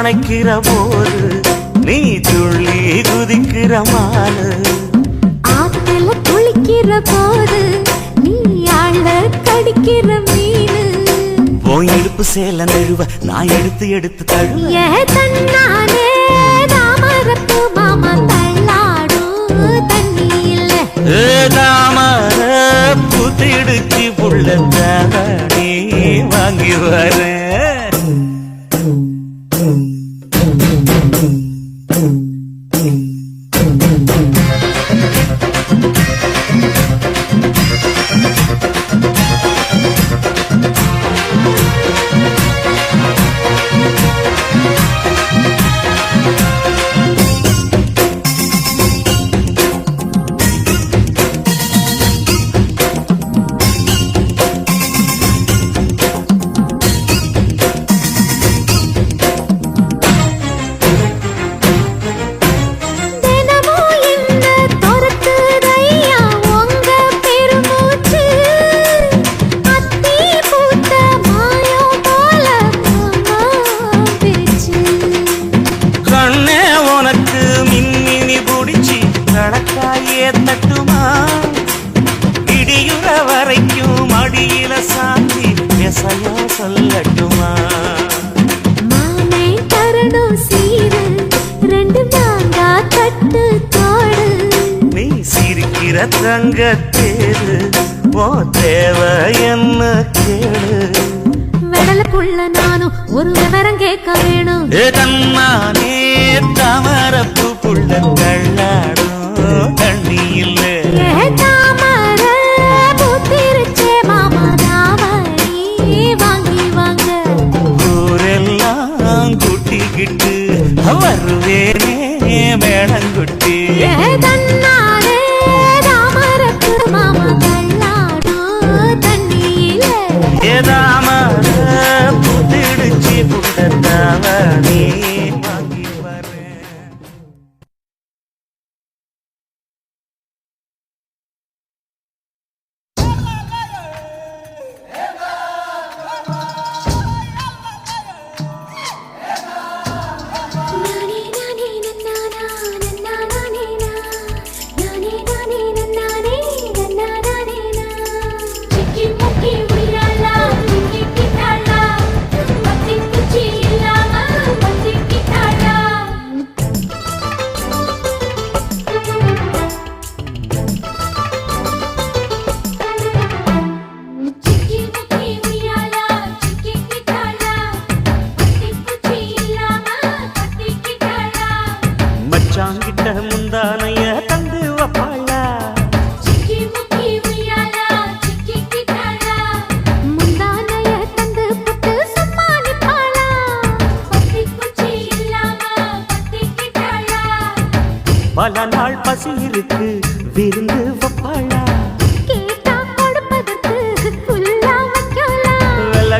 அணைக்கிற போது நீ துள்ளி குதிக்கிற மாறு ஆத்துல குளிக்கிற போது நீ ஆள கடிக்கிற மீனு. போய் எடுப்பு சேல நழுவ நான் எடுத்து எடுத்து தழுவ. தன்னானே தாமரப்பு மாமா தள்ளாடும் தண்ணியில். வாங்கி வரேன். ஏத்தட்டுமா இடியுற வரைக்கும் அடியில சாந்தி எசையா சொல்லட்டுமா? மாமே தரணும் சீரு ரெண்டு மாங்கா தட்டு தோடு நீ சிரிக்கிற தங்க தேரு ஓ தேவை என்ன கேடு? வெடலுக்குள்ள நானும் ஒரு விவரம் கேட்க வேணும். தன்னானே தாமரப்பு புள்ளங்கள் தண்ணியில். ஊரெல்லாம் கூட்டிக்கிட்டு வருவேனே மேளங்குட்டி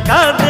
Got it.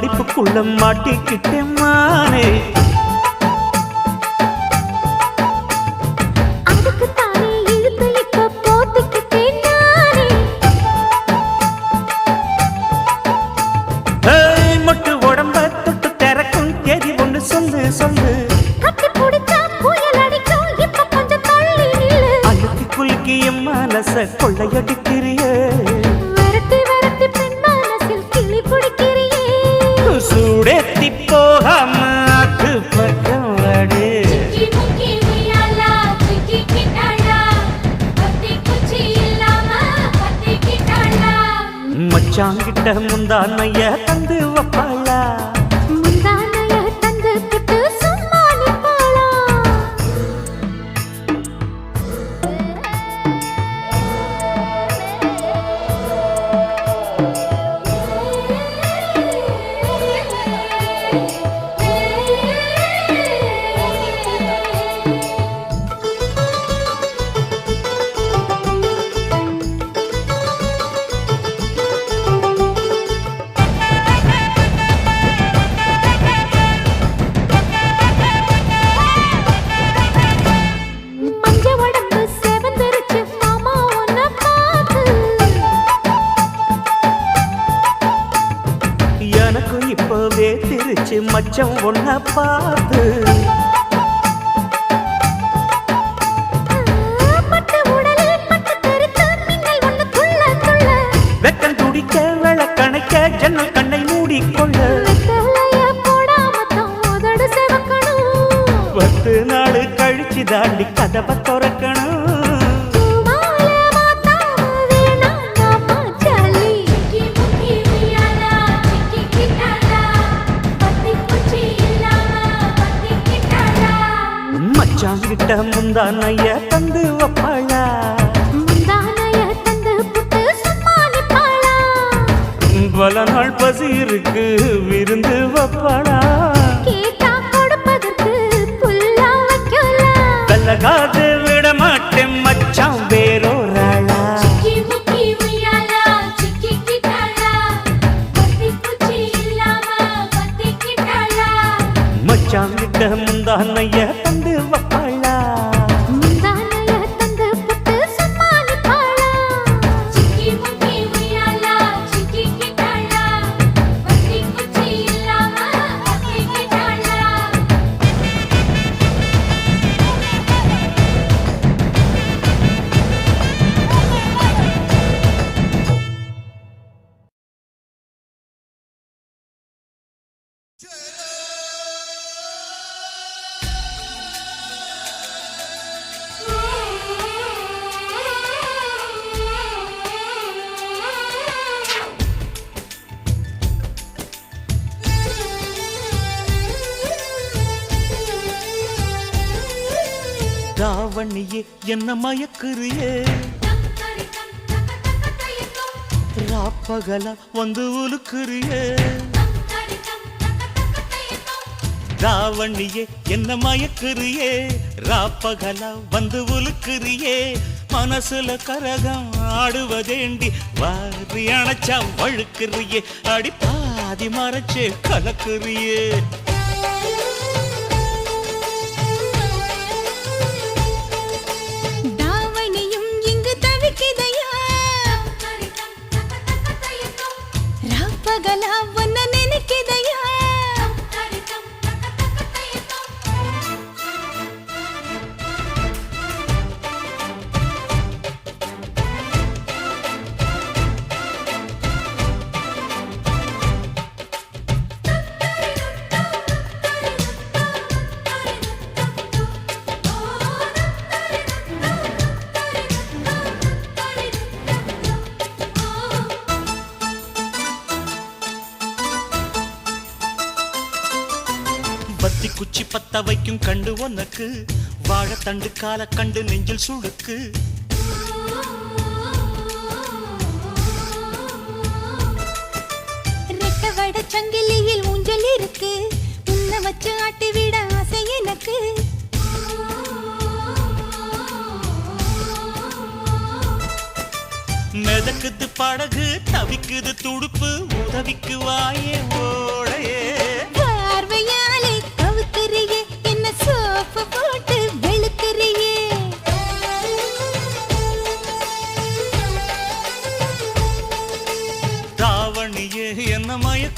படிப்புக்குள்ள மாட்டிக்கிட்டேன் மானே. மச்சாங்கிட்ட முந்தானைய தந்து வப்பாள் மச்சம் ஒன்ன பார்த்து. வெக்கம் துடிக்க விளக்கணைக்க ஜன்னல் கண்ணை மூடிக்கொள்ள. பத்து நாள் கழிச்சு தாண்டி கதை புருஷன் கிட்ட முந்தானைய தந்து வப்பாளா பல நாள் பசி இருக்கு விருந்து வப்பாளா? விலகாது விட மாட்டேன் மச்சான் வேறோராளா? மச்சான் கிட்ட முந்தானைய மயக்கிறியே என்ன மயக்கிறியே? ராப்பகல வந்து உலுக்குறியே? ராவண்ணியே என்ன மயக்கிறியே? ராப்பகல வந்து உலுக்குறியே? மனசுல கரகம் ஆடுவதேண்டி வாரி அணைச்சா வழுக்குறியே? அடி பாதி மறைச்சே கலக்குறியே? பத்த வைக்கும் கண்டு உனக்கு. வாழைத்தண்டு கால கண்டு நெஞ்சில் வட சங்கிலியில் ஊஞ்சல் இருக்கு. உன்னை வச்சு ஆட்டி விட ஆசை எனக்கு. மிதக்குது படகு தவிக்குது துடுப்பு உதவிக்கு வாயே ஓடையே.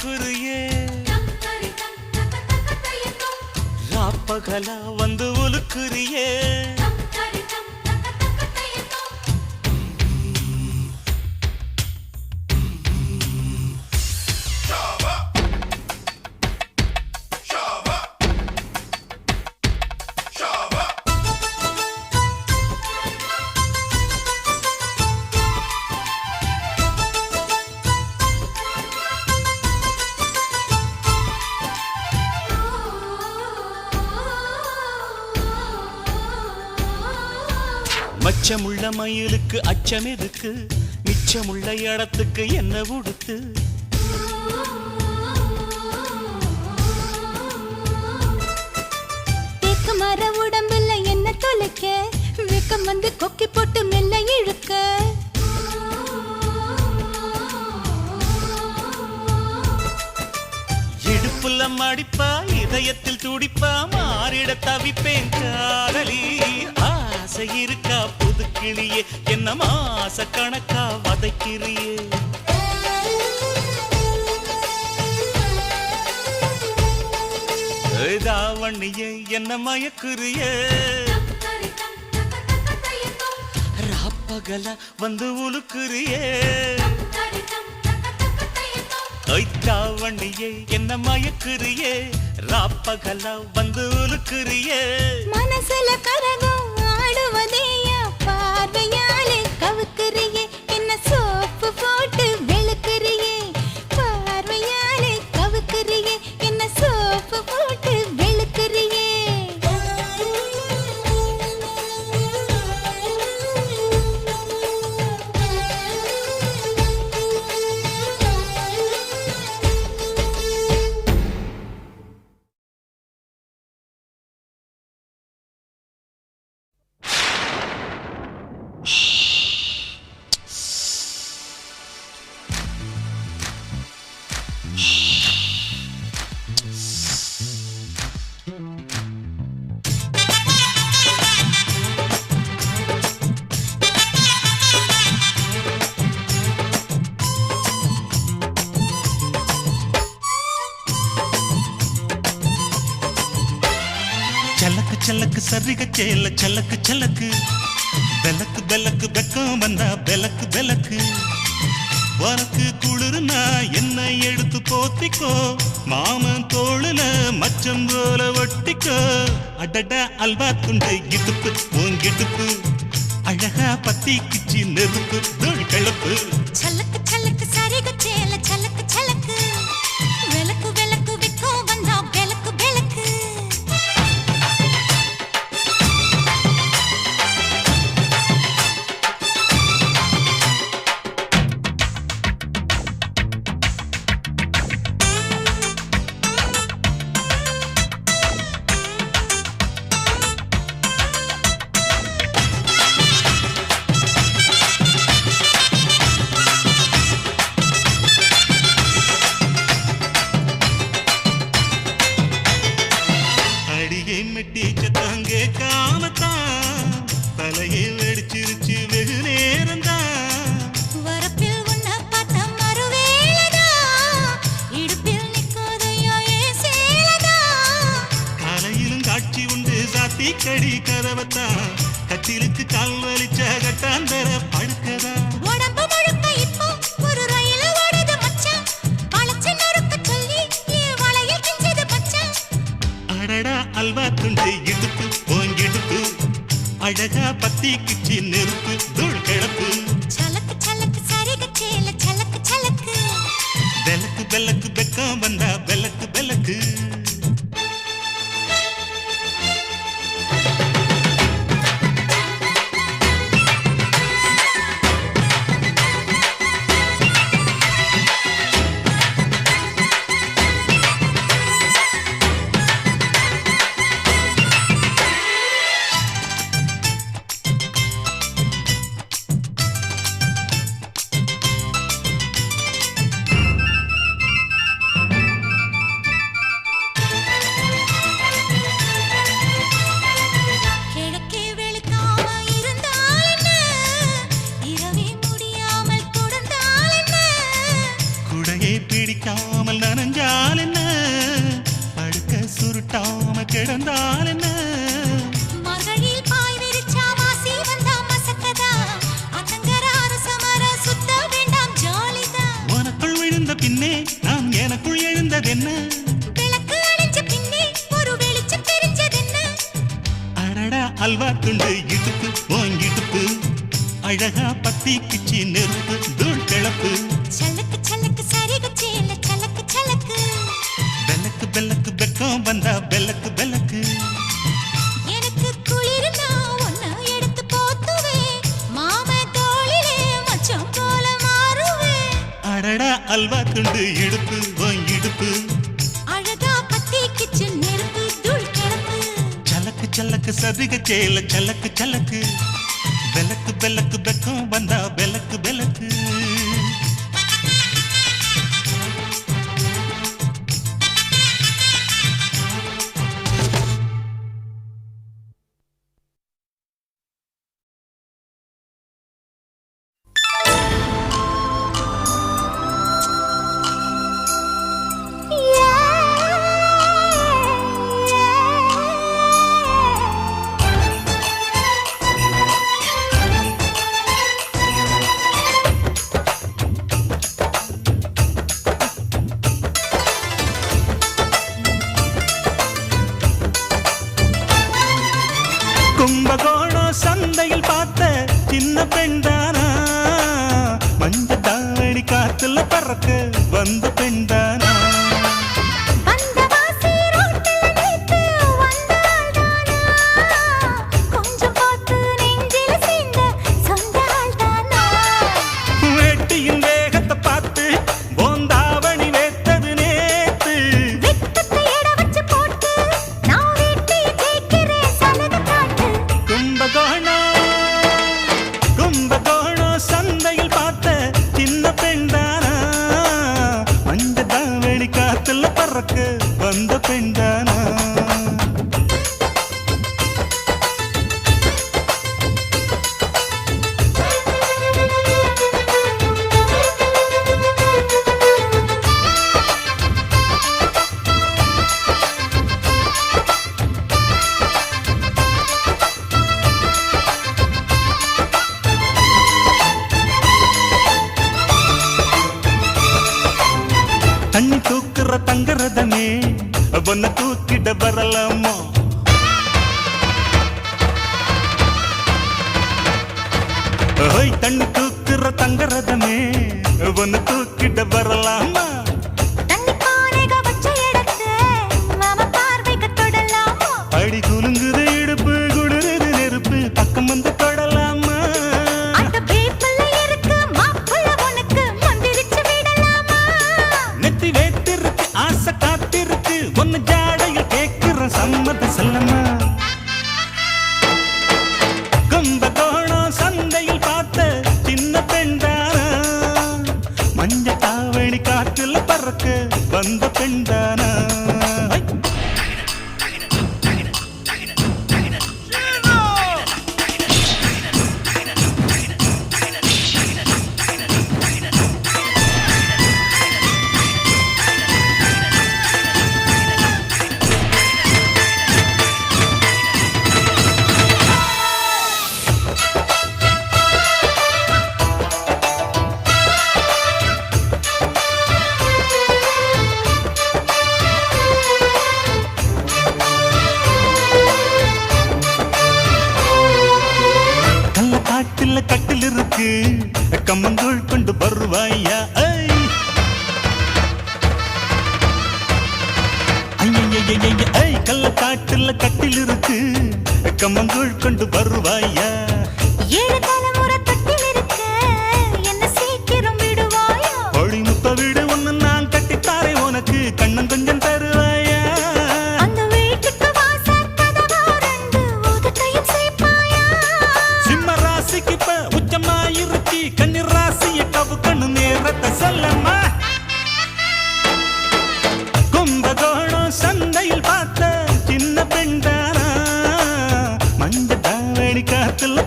என்ன மயக்குறியே ராப்பகலா வந்து மயிலுக்கு அச்சம் எதுக்கு? மிச்சமுள்ள இடத்துக்கு என்ன உடுத்து? மர உடம்புல என்ன தொலைக்க? வெக்கம் வந்து கொக்கி போட்டு மெல்ல இழுக்க? இடுப்புல மடிப்பா இதயத்தில் துடிப்பா மாறிட தவிப்பேன் காதலி. ஆசை இருக்கா? புது கிளியே என்ன மாச கணக்கா வதைக்கிறியே? தாவணியே என்ன மயக்குறியே? ராப்பகலா வந்து உலுக்குறியே? தாவணியே என்ன மயக்குறியே? ராப்பகலா வந்து உலுக்குறியே? மனசுல கரகம் சரிக சேல சலக்கு சலக்கு. பெலக்கு பெலக்கு வெக்கம் வந்தா பெலக்கு பெலக்கு உனக்கு குளிர்னா என்னை எடுத்து போத்திக்கோ? மாமன் தோளுல மச்சம் போல ஒட்டிக்கோ? அடட அல்வா துண்டு இடுப்பு உன் இடுப்பு அழகா பத்தி கிச்சி நெருப்பு தோல் கிளப்பு. கடி கதவத்தான் கட்டிலுக்கு கால் வலிச்ச கட்டாந்தர படுக்கதா? அல்வா துண்டு இடுப்பு ஓங்கிடுப்பு அழகா பத்தி கிச்சி நெருப்பு. துண்டு இடுப்பு ஓன் இடுப்பு அழகா பத்தி பிச்சு நெருப்பு தூள் கிளப்பு சலக்கு சலக்கு சரிகு சேல சலக்கு சலக்கு. பெலக்கு பெலக்கு பெக்கம் வந்தா பெலக்கு பெலக்கு அல்வா துண்டு இடுப்பு. சலக்கு சதுக சேல சலக்கு சலக்கு. விளக்கு விளக்கு வெக்கம் வந்தா விளக்கு விளக்கு. வந்த பெண்தானா மஞ்ச தாவணி காத்துல பறக்க வந்த பெண்தானா பறக்க வந்த பெண்கள் உலகமே ஒன்னு தூக்கிட்ட வரலாமா? கம்மங்கூழ் கொண்டு வருவாயா?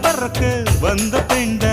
பறக்க வந்த பெண்கள்